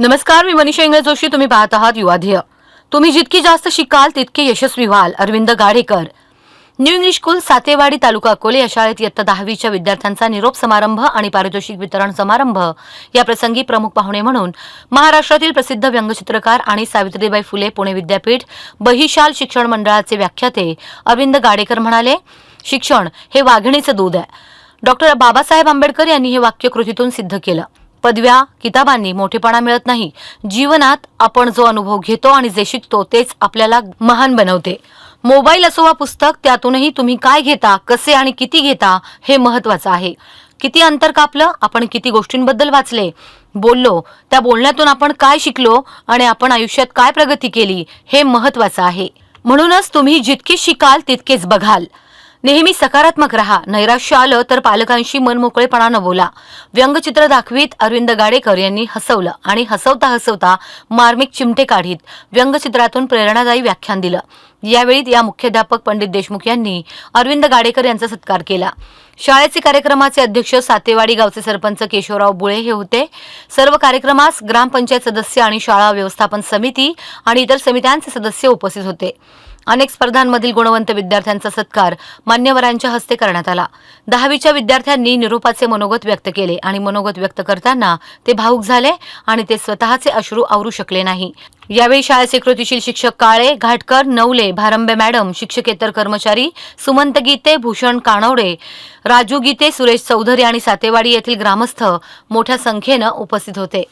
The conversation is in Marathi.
नमस्कार मी मनीषा इंग्रज जोशी. तुम्ही पाहत आहात युवाध्येय तुम्ही जितकी जास्त शिकाल तितके यशस्वी व्हाल. Arvind Gadekar. New English school Satewadi taluka Akole या शाळेत इयत्ता दहावीच्या विद्यार्थ्यांचा निरोप समारंभ आणि पारितोषिक वितरण समारंभ. या प्रसंगी प्रमुख पाहुणे म्हणून महाराष्ट्रातील प्रसिद्ध व्यंगचित्रकार आणि सावित्रीबाई फुले पुणे विद्यापीठ बहिशाल शिक्षण मंडळाचे व्याख्याते अरविंद गाडेकर म्हणाले शिक्षण हे वाघिणीचं दूध आहे. डॉक्टर बाबासाहेब आंबेडकर यांनी हे वाक्य कृतीतून सिद्ध केलं. पदव्या किताबांनी मोठेपणा मिळत नाही. जीवनात आपण जो अनुभव घेतो आणि जे शिकतो तेच आपल्याला महान बनवते. मोबाईल असो वा पुस्तक त्यातूनही तुम्ही काय घेता कसे आणि किती घेता हे महत्वाचं आहे. किती अंतर कापलं आपण किती गोष्टींबद्दल वाचले. बोललो त्या बोलण्यातून आपण काय शिकलो आणि आपण आयुष्यात काय प्रगती केली हे महत्वाचं आहे. म्हणूनच तुम्ही जितके शिकाल तितकेच बघाल. नेहमी सकारात्मक राहा. नैराश्य आलं तर पालकांशी मनमोकळेपणानं बोला व्यंगचित्र दाखवीत अरविंद गाडेकर यांनी हसवलं आणि हसवता हसवता मार्मिक चिमटे काढीत व्यंगचित्रातून प्रेरणादायी व्याख्यान दिलं. यावेळी या मुख्याध्यापक पंडित देशमुख यांनी अरविंद गाडेकर यांचा सत्कार केला. शाळेचे कार्यक्रमाचे अध्यक्ष सातेवाडी गावचे सरपंच केशवराव बुळे हे होते. सर्व कार्यक्रमास ग्रामपंचायत सदस्य आणि शाळा व्यवस्थापन समिती आणि इतर समित्यांचे सदस्य उपस्थित होते. अनेक स्पर्धांमधील गुणवंत विद्यार्थ्यांचा सत्कार मान्यवरांच्या हस्ते करण्यात आला. दहावीच्या विद्यार्थ्यांनी निरोपाचे मनोगत व्यक्त केले आणि मनोगत व्यक्त करताना ते भाऊक झाले आणि ते स्वतःचे अश्रू आवरू शकले नाही. यावेळी शाळेचे कृतीशील शिक्षक काळे घाटकर नवले भारंबे मॅडम शिक्षकेतर कर्मचारी सुमंत गीते भूषण कानवडे राजू गीते सुरेश चौधरी आणि सातेवाडी येथील ग्रामस्थ मोठ्या संख्येनं उपस्थित होते.